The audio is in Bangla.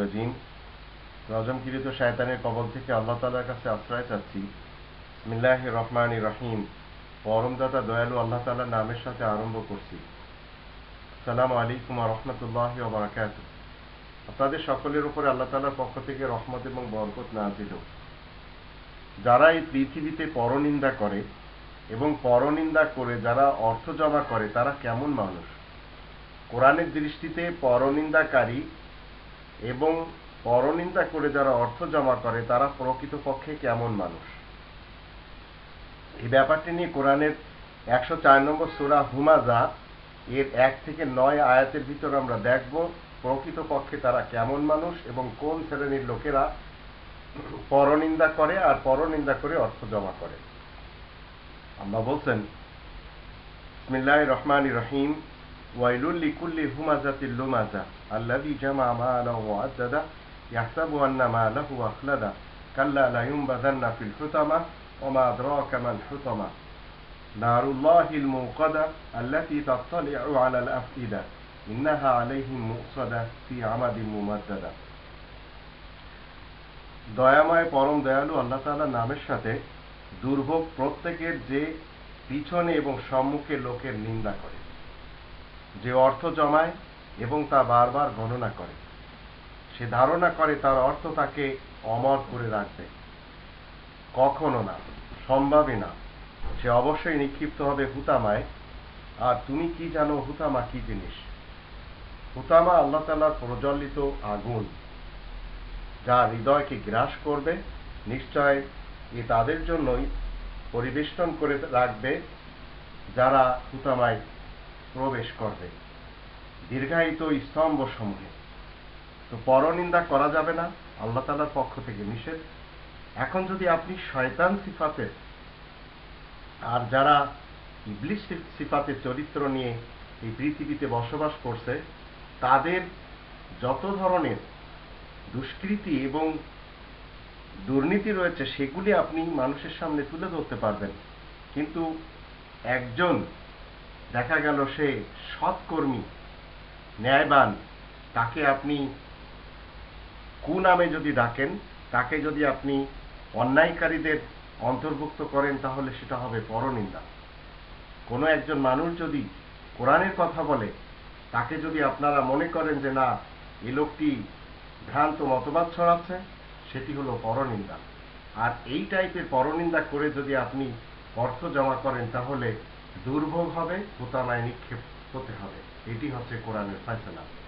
রজিম। রজমকৃত শায়তানের কবল থেকে আল্লাহ তালার কাছে আশ্রয় চাচ্ছি। মিল্লাহ রহমান রহিম। পরমদাতা দয়ালু আল্লাহ তালার নামের সাথে আরম্ভ করছি। সালাম আলাইকুম রহমতুল্লাহ বারাকাত আপনাদের সকলের উপরে আল্লাহ তালার পক্ষ থেকে রহমত এবং বরকত না দিল যারা এই পৃথিবীতে পরনিন্দা করে এবং পরনিন্দা করে যারা অর্থ জমা করে, তারা কেমন মানুষ? কোরআনের দৃষ্টিতে পরনিন্দাকারী এবং পরনিন্দা করে যারা অর্থ জমা করে, তারা প্রকৃতপক্ষে কেমন মানুষ? এই ব্যাপারটি নিয়ে কোরআনের একশো চার নম্বর সুরা হুমাজা এর এক থেকে নয় আয়াতের ভিতর আমরা দেখব প্রকৃতপক্ষে তারা কেমন মানুষ এবং কোন শ্রেণির লোকেরা পরনিন্দা করে আর পরনিন্দা করে অর্থ জমা করে। আল্লাহ বলছেন বিসমিল্লাহ রহমান রহিম। ওয়াইলুল লিকুল্লি হুমাজাতিল লুমাজা আল্লাযী জামা মালাহু ওয়াজ্জাদা ইয়াহসাবু আন্না মালাহু আখলাদা কাল্লা লা ইউনবাযান্না ফিল হুতামা ওমা আদরাকা মাল হুতামা। নারুল্লাহিল মুকাদা আল্লাতী তাত্তালি'ু আলাল আফইদা ইন্নাহা আলাইহিম মুসাদা ফি আমাদিন মুমাদ্দাদা। দয়াময় পরম দয়ালু আল্লাহ তাআলার নামের সাথে দুর্ভোগ প্রত্যেকের যে পিছনে এবং সম্মুখে লোকের নিন্দা করে। যে অর্থ জমায় এবং তা বারবার গণনা করে। সে ধারণা করে তার অর্থ তাকে অমর করে রাখবে। কখনো না, সম্ভবই না। সে অবশ্যই নিক্ষিপ্ত হবে হুতামায়। আর তুমি কি জানো হুতামা কি জিনিস? হুতামা আল্লাহ তালার প্রজ্বলিত আগুন, যা হৃদয়কে গ্রাস করবে, নিশ্চয় এ তাদের জন্যই পরিবেষ্টন করে রাখবে যারা হুতামায় প্রবেশ করবে। দীর্ঘায়িত স্তম্ভ সমূহে তো পরনিন্দা করা যাবে না, আল্লাহ তালার পক্ষ থেকে নিষেধ। এখন যদি আপনি শয়তান সিফাতের, আর যারা ইবলিশ সিফাতের চরিত্র নিয়ে এই পৃথিবীতে বসবাস করছে, তাদের যত ধরনের দুষ্কৃতি এবং দুর্নীতি রয়েছে, সেগুলি আপনি মানুষের সামনে তুলে ধরতে পারবেন। কিন্তু একজন দেখা গেল সে সৎকর্মী, ন্যায়বান। তাকে আপনি কু নামে যদি ডাকেন, তাকে যদি আপনি অন্যায়কারীদের অন্তর্ভুক্ত করেন, তাহলে সেটা হবে পরনিন্দা। কোনো একজন মানুষ যদি কোরআনের কথা বলে, তাকে যদি আপনারা মনে করেন যে না, এ লোকটি ভ্রান্ত মতবাদ ছড়াচ্ছে, সেটি হলো পরনিন্দা। আর এই টাইপের পরনিন্দা করে যদি আপনি অর্থ জমা করেন, তাহলে দুর্ভোগ হবে হোতামায় নিক্ষেপ হতে হবে। এটি হচ্ছে কোরআনের ফয়সলা।